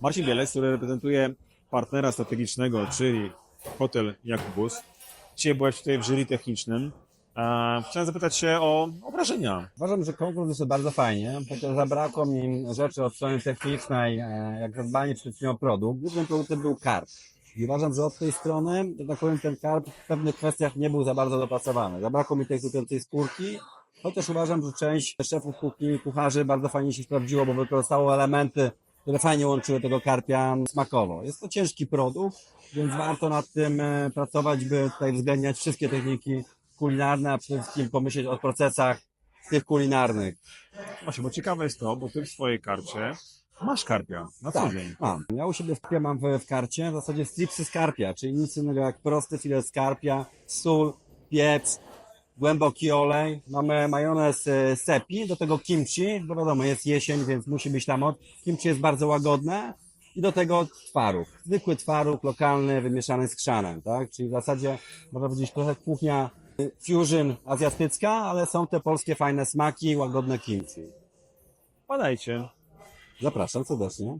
Marcin Bielec, który reprezentuje partnera strategicznego, czyli hotel Jakubus. Dzisiaj byłeś tutaj w jury technicznym. E, Chciałem zapytać się o, o wrażenia. Uważam, że konkurs jest bardzo fajnie, chociaż zabrakło mi rzeczy od strony technicznej, e, jak zadbanie wszystkim o produkt. Głównym produktem był karp. I uważam, że od tej strony, że tak powiem, ten karp w pewnych kwestiach nie był za bardzo dopracowany. Zabrakło mi tej kupiącej skórki, chociaż uważam, że część szefów kuchni kucharzy bardzo fajnie się sprawdziło, bo wykorzystało elementy, które fajnie łączyły tego karpia smakowo. Jest to ciężki produkt, więc warto nad tym e, pracować, by tutaj uwzględniać wszystkie techniki kulinarne, a przede wszystkim pomyśleć o procesach tych kulinarnych. Właśnie, bo ciekawe jest to, bo ty w swojej karcie masz karpia na co Tak, dzień. mam. Ja u siebie w mam w, w karcie w zasadzie stripsy z karpia, czyli nic innego jak prosty filet z karpia, sól, pieprz, głęboki olej. Mamy majonez e, sepi, do tego kimchi, bo wiadomo, jest jesień, więc musi być tam od. Kimchi jest bardzo łagodne. I do tego twaróg. Zwykły twaróg, lokalny, wymieszany z krzanem, tak? Czyli w zasadzie, można powiedzieć, trochę kuchnia y, fusion azjatycka, ale są te polskie fajne smaki, łagodne kimchi. Badajcie. Zapraszam serdecznie.